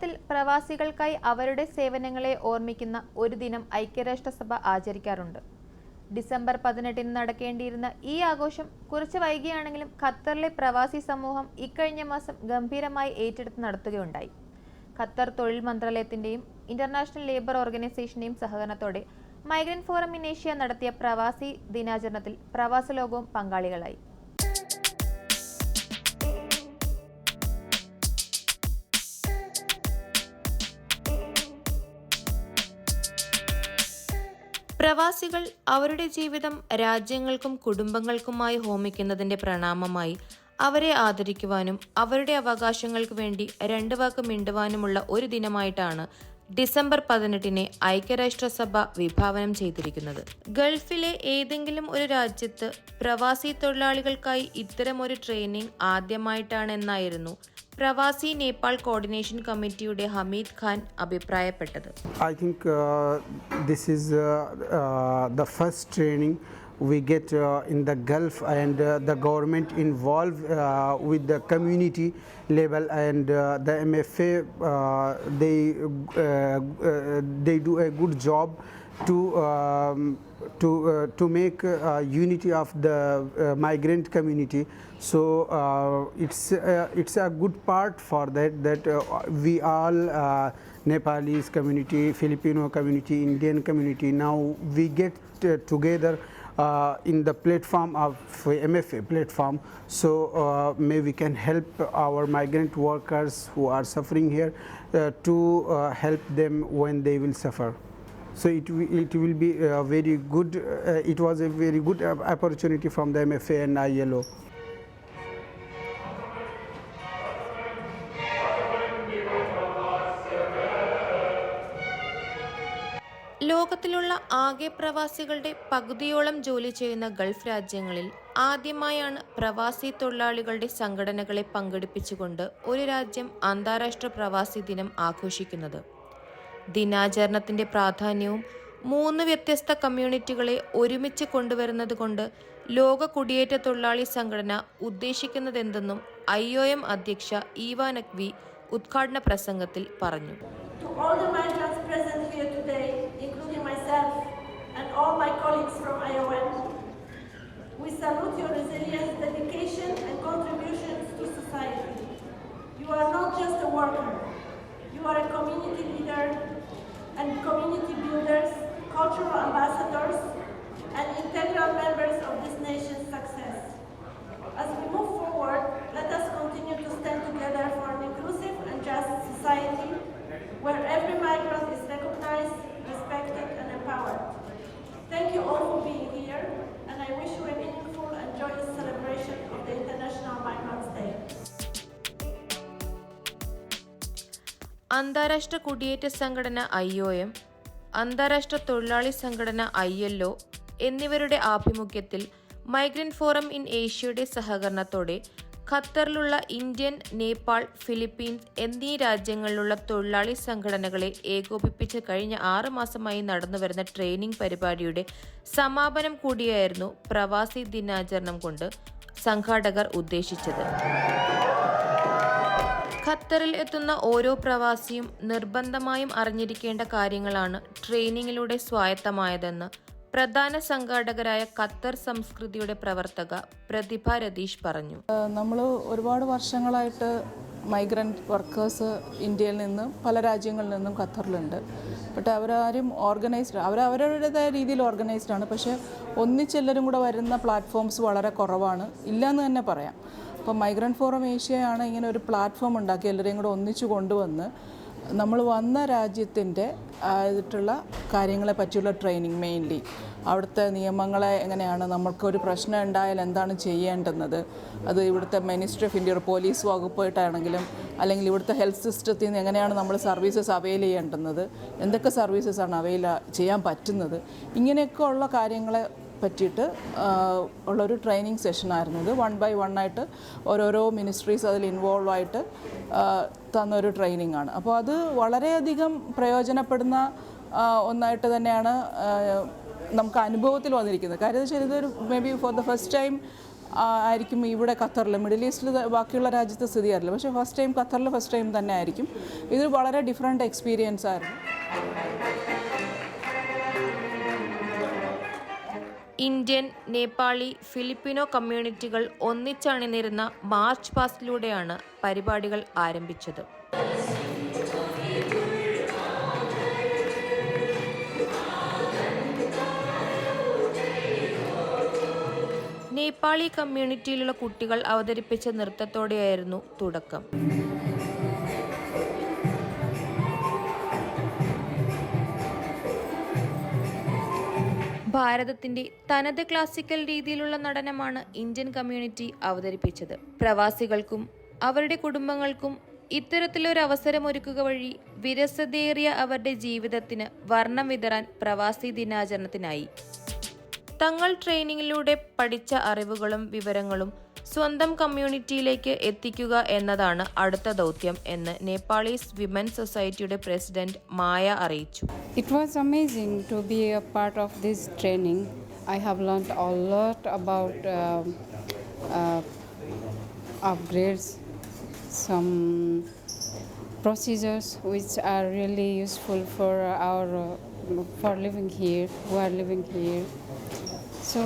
ദിനാചരണത്തിൽ പ്രവാസികൾക്കായി അവരുടെ സേവനങ്ങളെ ഓർമ്മിക്കുന്ന ഒരു ദിനം ഐക്യരാഷ്ട്രസഭ ആചരിക്കാറുണ്ട്. ഡിസംബർ പതിനെട്ടിന് നടക്കേണ്ടിയിരുന്ന ഈ ആഘോഷം കുറച്ച് വൈകിയാണെങ്കിലും ഖത്തറിലെ പ്രവാസി സമൂഹം ഇക്കഴിഞ്ഞ മാസം ഗംഭീരമായി ഏറ്റെടുത്ത് നടത്തുകയുണ്ടായി. ഖത്തർ തൊഴിൽ മന്ത്രാലയത്തിന്റെയും ഇന്റർനാഷണൽ ലേബർ ഓർഗനൈസേഷന്റെയും സഹകരണത്തോടെ മൈഗ്രന്റ് ഫോറം ഇൻ ഏഷ്യ നടത്തിയ പ്രവാസി ദിനാചരണത്തിൽ പ്രവാസ ലോകവും പങ്കാളികളായി. പ്രവാസികൾ അവരുടെ ജീവിതം രാജ്യങ്ങൾക്കും കുടുംബങ്ങൾക്കുമായി ഹോമിക്കുന്നതിന്റെ പ്രണാമമായി അവരെ ആദരിക്കുവാനും അവരുടെ അവകാശങ്ങൾക്ക് വേണ്ടി രണ്ട് വാക്ക് മിണ്ടുവാനുമുള്ള ഒരു ദിനമായിട്ടാണ് ഡിസംബർ പതിനെട്ടിനെ ഐക്യരാഷ്ട്രസഭ വിഭാവനം ചെയ്തിരിക്കുന്നത്. ഗൾഫിലെ ഏതെങ്കിലും ഒരു രാജ്യത്ത് പ്രവാസി തൊഴിലാളികൾക്കായി ഇത്തരമൊരു ട്രെയിനിങ് ആദ്യമായിട്ടാണെന്നായിരുന്നു പ്രവാസി നേപ്പാൾ കോർഡിനേഷൻ കമ്മിറ്റിയുടെ ഹമീദ് ഖാൻ അഭിപ്രായപ്പെട്ടത് I think uh, this is uh, uh, the first training we get uh, in the Gulf and uh, the government involved uh, with the community level and uh, the MFA uh, they uh, uh, they do a good job to um, to uh, to make uh, unity of the uh, migrant community. So uh, it's uh, it's a good part for that that uh, we all Nepalese community Filipino community Indian community now we get together in the platform of MFA platform. So uh, may we can help our migrant workers who are suffering here to help them when they will suffer so it, it will be a very good uh, it was a very good uh, opportunity from the mfa and ilo ലോകത്തിലുള്ള ആകെ പ്രവാസികളുടെ പകുതിയോളം ജോലി ചെയ്യുന്ന Gulf രാജ്യങ്ങളിൽ ആദ്യമായാണ് പ്രവാസി തൊഴിലാളികളുടെ സംഘടനകളെ പങ്കെടുപ്പിച്ചുകൊണ്ട് ഒരു രാജ്യം അന്താരാഷ്ട്ര പ്രവാസി ദിനം ആഘോഷിക്കുന്നത്. ദിനാചരണത്തിന്റെ പ്രാധാന്യവും മൂന്ന് വ്യത്യസ്ത കമ്മ്യൂണിറ്റികളെ ഒരുമിച്ച് കൊണ്ടുവരുന്നത് കൊണ്ട് ലോക കുടിയേറ്റ തൊഴിലാളി സംഘടന ഉദ്ദേശിക്കുന്നതെന്തെന്നും ഐ ഒ എം അധ്യക്ഷ ഈവാ നഖ്വി ഉദ്ഘാടന പ്രസംഗത്തിൽ പറഞ്ഞു. And community builders, cultural ambassadors, and integral members of this nation's success. As we move forward, let us continue to stand together for an inclusive and just society where every migrant is recognized, respected, and empowered. Thank you all for being here, and I wish you a അന്താരാഷ്ട്ര കുടിയേറ്റ സംഘടന I O M അന്താരാഷ്ട്ര തൊഴിലാളി സംഘടന I L O എന്നിവരുടെ ആഭിമുഖ്യത്തിൽ migrant forum in ഏഷ്യയുടെ സഹകരണത്തോടെ ഖത്തറിലുള്ള Indian Nepal Philippines എന്നീ രാജ്യങ്ങളിലുള്ള തൊഴിലാളി സംഘടനകളെ ഏകോപിപ്പിച്ച് കഴിഞ്ഞ ആറ് മാസമായി നടന്നുവരുന്ന ട്രെയിനിംഗ് പരിപാടിയുടെ സമാപനം കൂടിയായിരുന്നു പ്രവാസി ദിനാചരണം കൊണ്ട് സംഘാടകർ ഉദ്ദേശിച്ചത്. ഖത്തറിൽ എത്തുന്ന ഓരോ പ്രവാസിയും നിർബന്ധമായും അറിഞ്ഞിരിക്കേണ്ട കാര്യങ്ങളാണ് ട്രെയിനിങ്ങിലൂടെ സ്വായത്തമായതെന്ന് പ്രധാന സംഘാടകരായ ഖത്തർ സംസ്കൃതിയുടെ പ്രവർത്തക പ്രതിഭ രതീഷ് പറഞ്ഞു. നമ്മൾ ഒരുപാട് വർഷങ്ങളായിട്ട് മൈഗ്രന്റ് വർക്കേഴ്സ് ഇന്ത്യയിൽ നിന്നും പല രാജ്യങ്ങളിൽ നിന്നും ഖത്തറിലുണ്ട്. ബട്ട് അവരാരും ഓർഗനൈസ്ഡ് അവർ അവരവരുടേതായ രീതിയിൽ ഓർഗനൈസ്ഡ് ആണ്. പക്ഷേ ഒന്നിച്ചെല്ലാവരും കൂടെ വരുന്ന പ്ലാറ്റ്ഫോംസ് വളരെ കുറവാണ്. ഇല്ലയെന്ന് തന്നെ പറയാം. അപ്പോൾ മൈഗ്രന്റ് ഫോറം ഏഷ്യയാണ് ഇങ്ങനെ ഒരു പ്ലാറ്റ്ഫോം ഉണ്ടാക്കി എല്ലാവരെയും കൂടെ ഒന്നിച്ചു കൊണ്ടുവന്ന് നമ്മൾ വന്ന രാജ്യത്തിന്റെ ആയിട്ടുള്ള കാര്യങ്ങളെ പറ്റിയുള്ള ട്രെയിനിങ് മെയിൻലി അവിടുത്തെ നിയമങ്ങളെ എങ്ങനെയാണ് നമ്മൾക്കൊരു പ്രശ്നം ഉണ്ടായാൽ എന്താണ് ചെയ്യേണ്ടുന്നത്? അത് ഇവിടുത്തെ മിനിസ്ട്രി ഓഫ് ഇന്ത്യ പോലീസ് വകുപ്പായിട്ടാണെങ്കിലും അല്ലെങ്കിൽ ഇവിടുത്തെ ഹെൽത്ത് സിസ്റ്റത്തിൽ നിന്ന് എങ്ങനെയാണ് നമ്മൾ സർവീസസ് അവൈൽ ചെയ്യേണ്ടുന്നത്? എന്തൊക്കെ സർവീസസ് ആണ് അവൈൽ ചെയ്യാൻ പറ്റുന്നത്? ഇങ്ങനെയൊക്കെ ഉള്ള കാര്യങ്ങളെ പറ്റിയിട്ട് ഉള്ളൊരു ട്രെയിനിങ് സെഷനായിരുന്നു ഇത്. വൺ ബൈ വൺ ആയിട്ട് ഓരോരോ മിനിസ്ട്രീസ് അതിൽ ഇൻവോൾവ് ആയിട്ട് തന്ന തന്നൊരു ട്രെയിനിങ് ആണ്. അപ്പോൾ അത് വളരെയധികം പ്രയോജനപ്പെടുന്ന ഒന്നായിട്ട് തന്നെയാണ് നമുക്ക് അനുഭവത്തിൽ വന്നിരിക്കുന്നത്. കാര്യം വെച്ചാൽ ഇതൊരു maybe for the first time ആയിരിക്കും ഇവിടെ ഖത്തറിൽ മിഡിൽ ഈസ്റ്റിൽ ബാക്കിയുള്ള രാജ്യത്തെ സ്ഥിതി അറിയില്ല പക്ഷേ ഫസ്റ്റ് ടൈം ഖത്തറിൽ ഫസ്റ്റ് ടൈം തന്നെ ആയിരിക്കും. ഇതൊരു വളരെ ഡിഫറെന്റ് എക്സ്പീരിയൻസ് ആയിരുന്നു. ഇന്ത്യൻ നേപ്പാളി ഫിലിപ്പിനോ കമ്മ്യൂണിറ്റികൾ ഒന്നിച്ചണിനിരുന്ന മാർച്ച് പാസ്റ്റിലൂടെയാണ് പരിപാടികൾ ആരംഭിച്ചത്. നേപ്പാളി കമ്മ്യൂണിറ്റിയിലുള്ള കുട്ടികൾ അവതരിപ്പിച്ച നൃത്തത്തോടെയായിരുന്നു തുടക്കം. ഭാരതത്തിന്റെ തനത് ക്ലാസിക്കൽ രീതിയിലുള്ള നടനമാണ് ഇന്ത്യൻ കമ്മ്യൂണിറ്റി അവതരിപ്പിച്ചത്. പ്രവാസികൾക്കും അവരുടെ കുടുംബങ്ങൾക്കും ഇത്തരത്തിലൊരു അവസരമൊരുക്കുക വഴി വിരസതയേറിയ അവരുടെ ജീവിതത്തിന് വർണം വിതറാൻ പ്രവാസി ദിനാചരണത്തിനായി. തങ്ങൾ ട്രെയിനിങ്ങിലൂടെ പഠിച്ച അറിവുകളും വിവരങ്ങളും സ്വന്തം കമ്മ്യൂണിറ്റിയിലേക്ക് എത്തിക്കുക എന്നതാണ് അടുത്ത ദൗത്യം എന്ന് നേപ്പാളീസ് വിമൻ സൊസൈറ്റിയുടെ പ്രസിഡന്റ് മായ അറിയിച്ചു. It was amazing to be a part of this training I have learn a lot about upgrades some procedures which are really useful for our for living here who are living here so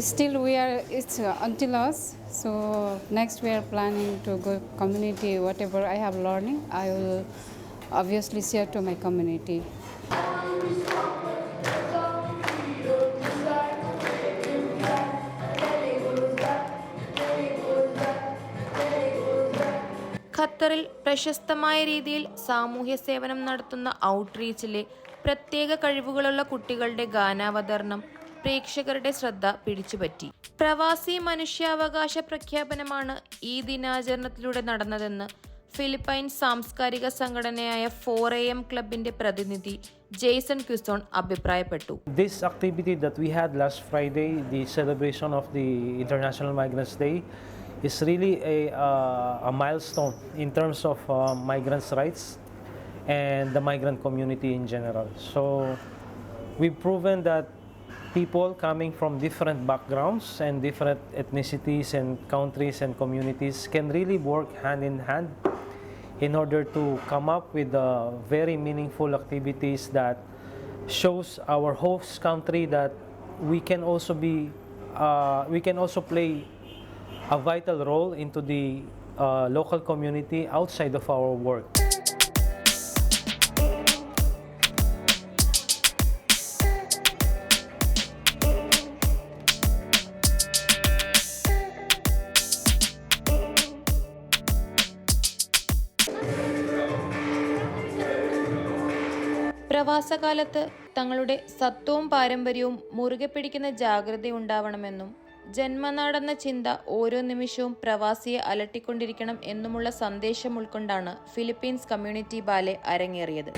still we are it's uh, until us. So next we are planning to go community. Whatever I have learning, I will obviously share to my community. ഖത്തറിൽ പ്രശസ്തമായ രീതിയിൽ സാമൂഹ്യ സേവനം നടത്തുന്ന ഔട്ട്റീച്ചിലെ പ്രത്യേക കഴിവുകളുള്ള കുട്ടികളുടെ ഗാനാവതരണം പ്രേക്ഷകരുടെ ശ്രദ്ധ പിടിച്ചുപറ്റി പ്രവാസി മനുഷ്യാവകാശ പ്രഖ്യാപനമാണ് ഈ ദിനാചരണത്തിലൂടെ നടന്നതെന്ന് ഫിലിപ്പൈൻസ് സാംസ്കാരിക സംഘടനയായ ഫോർ എ എം ക്ലബിന്റെ പ്രതിനിധി ജെയ്സൺ ക്യുസോൺ അഭിപ്രായപ്പെട്ടു This activity that we had last Friday, the celebration of the International Migrants Day, is really a, uh, a milestone in terms of uh, migrants' rights and the migrant community in general. So we've proven that people coming from different backgrounds and different ethnicities and countries and communities can really work hand in hand in order to come up with uh, very meaningful activities that shows our host country that we can also be uh, we can also play a vital role into the uh, local community outside of our work. പ്രവാസകാലത്ത് തങ്ങളുടെ സത്വവും പാരമ്പര്യവും മുറുകെ പിടിക്കുന്ന ജാഗ്രതയുണ്ടാവണമെന്നും ജന്മനാടെന്ന ചിന്ത ഓരോ നിമിഷവും പ്രവാസിയെ അലട്ടിക്കൊണ്ടിരിക്കണം എന്നുമുള്ള സന്ദേശം ഉൾക്കൊണ്ടാണ് ഫിലിപ്പീൻസ് കമ്മ്യൂണിറ്റി ബാലെ അരങ്ങേറിയത്.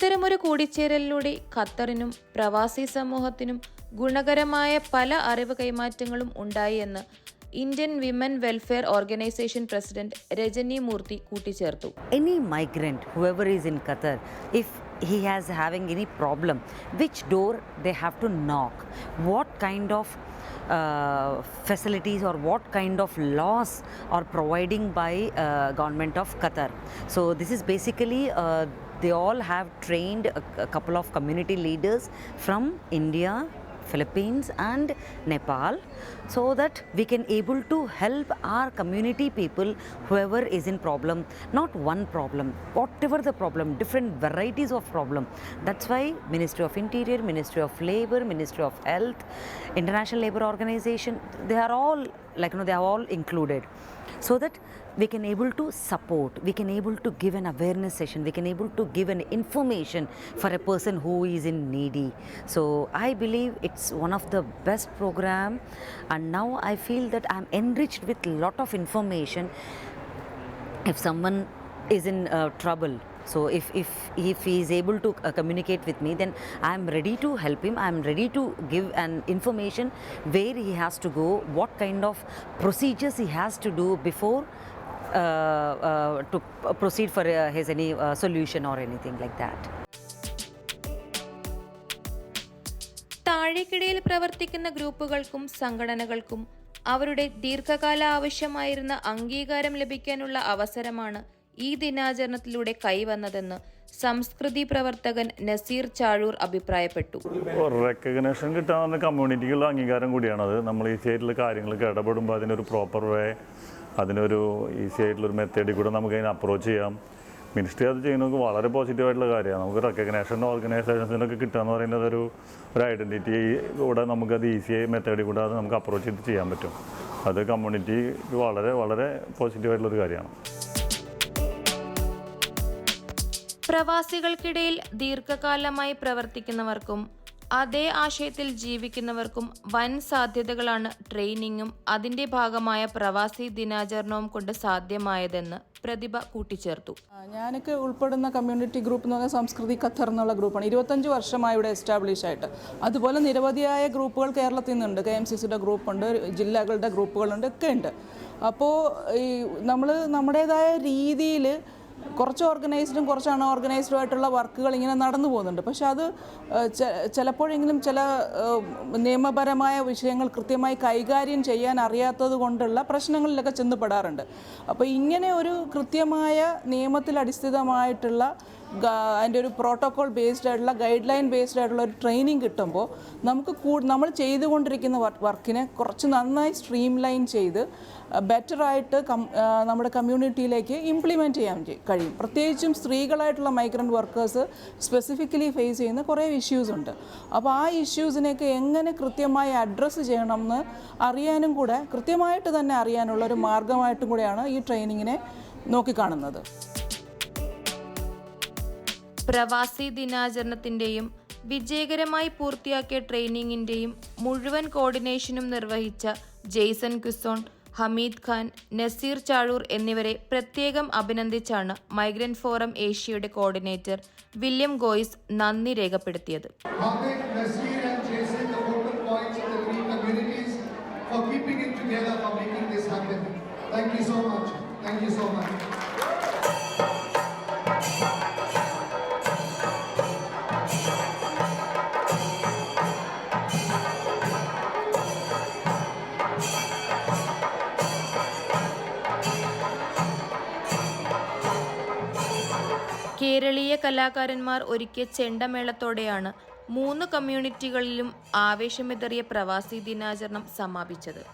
ഇത്തരമൊരു കൂടിച്ചേരലിലൂടെ ഖത്തറിനും പ്രവാസി സമൂഹത്തിനും ഗുണകരമായ പല അറിവ് കൈമാറ്റങ്ങളും ഉണ്ടായി എന്ന് Indian women welfare organization president Rajani Murthy കൂട്ടിച്ചേർത്തു. Any migrant whoever is in Qatar if he has having any problem which door they have to knock what kind of facilities or what kind of laws are providing by government of Qatar so this is basically they all have trained a, a couple of community leaders from india Philippines and Nepal so that we can able to help our community people whoever is in problem. Not one problem whatever the problem different varieties of problem. That's why Ministry of Interior Ministry of Labor Ministry of Health International Labour Organization they are all like you know they are all included so that we can able to support we can able to give an awareness session we can able to give an information for a person who is in needy. So i believe it's one of the best program and now i feel that i'm enriched with lot of information. If someone is in uh, trouble So if, if, if he is able to uh, communicate with me, then I am ready to help him. I am ready to give an information where he has to go, what kind of procedures he has to do before uh, uh, to proceed for uh, his any uh, solution or anything like that. താഴേക്കിടയിൽ പ്രവർത്തിക്കുന്ന ഗ്രൂപ്പുകൾക്കും സംഘടനകൾക്കും അവരുടെ ദീർഘകാല ആവശ്യമായിരുന്ന അംഗീകാരം ലഭിക്കാനുള്ള അവസരമാണ് ഈ ദിനാചരണത്തിലൂടെ കൈവന്നതെന്ന് സംസ്കൃതി പ്രവർത്തകൻ നസീർ ചാഴൂർ അഭിപ്രായപ്പെട്ടു. റെക്കഗ്നേഷൻ കിട്ടാൻ കമ്മ്യൂണിറ്റിക്കുള്ള അംഗീകാരം കൂടിയാണത് നമ്മൾ ഈ ആയിട്ടുള്ള കാര്യങ്ങൾക്ക് ഇടപെടുമ്പോൾ അതിനൊരു പ്രോപ്പർ വേ അതിനൊരു ഈസി ആയിട്ടുള്ളൊരു മെത്തേഡിൽ കൂടെ നമുക്ക് അതിനെ അപ്രോച്ച് ചെയ്യാം. മിനിസ്ട്രി അത് ചെയ്യുന്നത് വളരെ പോസിറ്റീവായിട്ടുള്ള കാര്യമാണ്. നമുക്ക് റെക്കഗ്നേഷൻ ഓർഗനൈസേഷൻസിനൊക്കെ കിട്ടുക എന്ന് പറയുന്നത് ഒരു ഒരു ഐഡന്റിറ്റി കൂടെ നമുക്കത് ഈസി മെത്തേഡിൽ കൂടെ അത് നമുക്ക് അപ്രോച്ച് ചെയ്ത് ചെയ്യാൻ പറ്റും. അത് കമ്മ്യൂണിറ്റി വളരെ വളരെ പോസിറ്റീവായിട്ടുള്ളൊരു കാര്യമാണ്. പ്രവാസികൾക്കിടയിൽ ദീർഘകാലമായി പ്രവർത്തിക്കുന്നവർക്കും അതേ ആശയത്തിൽ ജീവിക്കുന്നവർക്കും വൻ സാധ്യതകളാണ് ട്രെയിനിങ്ങും അതിന്റെ ഭാഗമായ പ്രവാസി ദിനാചരണവും കൊണ്ട് സാധ്യമായതെന്ന് പ്രതിഭ കൂട്ടിച്ചേർത്തു. ഞാനൊക്കെ ഉൾപ്പെടുന്ന കമ്മ്യൂണിറ്റി ഗ്രൂപ്പ് എന്ന് പറഞ്ഞാൽ സംസ്കൃതി ഖത്തർ എന്നുള്ള ഗ്രൂപ്പാണ് ഇരുപത്തഞ്ച് വർഷമായി ഇവിടെ എസ്റ്റാബ്ലിഷ് ആയിട്ട്. അതുപോലെ നിരവധിയായ ഗ്രൂപ്പുകൾ കേരളത്തിൽ നിന്നുണ്ട്. കെ എം സി സിയുടെ ഗ്രൂപ്പുണ്ട് ജില്ലകളുടെ ഗ്രൂപ്പുകളുണ്ട് ഒക്കെ ഉണ്ട്. അപ്പോൾ ഈ നമ്മൾ നമ്മുടേതായ രീതിയിൽ കുറച്ച് ഓർഗനൈസ്ഡും കുറച്ച് അൺഓർഗനൈസ്ഡും ആയിട്ടുള്ള വർക്കുകൾ ഇങ്ങനെ നടന്നു പോകുന്നുണ്ട്. പക്ഷെ അത് ചിലപ്പോഴെങ്കിലും ചില നിയമപരമായ വിഷയങ്ങൾ കൃത്യമായി കൈകാര്യം ചെയ്യാൻ അറിയാത്തത് കൊണ്ടുള്ള പ്രശ്നങ്ങളിലൊക്കെ ചെന്നുപെടാറുണ്ട് അപ്പോൾ ഇങ്ങനെ ഒരു കൃത്യമായ നിയമത്തിൽ അടിസ്ഥിതമായിട്ടുള്ള അതിന്റെ ഒരു പ്രോട്ടോകോൾ ബേസ്ഡ് ആയിട്ടുള്ള ഗൈഡ് ലൈൻ ബേസ്ഡ് ആയിട്ടുള്ള ഒരു ട്രെയിനിങ് കിട്ടുമ്പോൾ നമുക്ക് കൂ നമ്മൾ ചെയ്തുകൊണ്ടിരിക്കുന്ന വർക്കിനെ കുറച്ച് നന്നായി സ്ട്രീം ലൈൻ ചെയ്ത് ബെറ്ററായിട്ട് കം നമ്മുടെ കമ്മ്യൂണിറ്റിയിലേക്ക് ഇംപ്ലിമെന്റ് ചെയ്യാൻ കഴിയും. പ്രത്യേകിച്ചും സ്ത്രീകളായിട്ടുള്ള മൈഗ്രന്റ് വർക്കേഴ്സ് സ്പെസിഫിക്കലി ഫേസ് ചെയ്യുന്ന കുറേ ഇഷ്യൂസ് ഉണ്ട്. അപ്പോൾ ആ ഇഷ്യൂസിനെയൊക്കെ എങ്ങനെ കൃത്യമായി അഡ്രസ്സ് ചെയ്യണം എന്ന് അറിയാനും കൂടെ കൃത്യമായിട്ട് തന്നെ അറിയാനുള്ള ഒരു മാർഗമായിട്ടും കൂടെയാണ് ഈ ട്രെയിനിങ്ങിനെ നോക്കിക്കാണുന്നത്. പ്രവാസി ദിനാചരണത്തിന്റെയും വിജയകരമായി പൂർത്തിയാക്കിയ ട്രെയിനിങ്ങിന്റെയും മുഴുവൻ കോർഡിനേഷനും നിർവഹിച്ച ജെയ്സൺ ക്വിസോൺ ഹമീദ് ഖാൻ നസീർ ചാഴൂർ എന്നിവരെ പ്രത്യേകം അഭിനന്ദിച്ചാണ് മൈഗ്രന്റ് ഫോറം ഏഷ്യയുടെ കോർഡിനേറ്റർ വില്യം ഗോയിസ് നന്ദി രേഖപ്പെടുത്തിയത്. കലാകാരന്മാർ ഒരുക്കിയ ചെണ്ടമേളത്തോടെയാണ് മൂന്ന് കമ്മ്യൂണിറ്റികളിലും ആവേശമെതറിയ പ്രവാസി ദിനാചരണം സമാപിച്ചത്.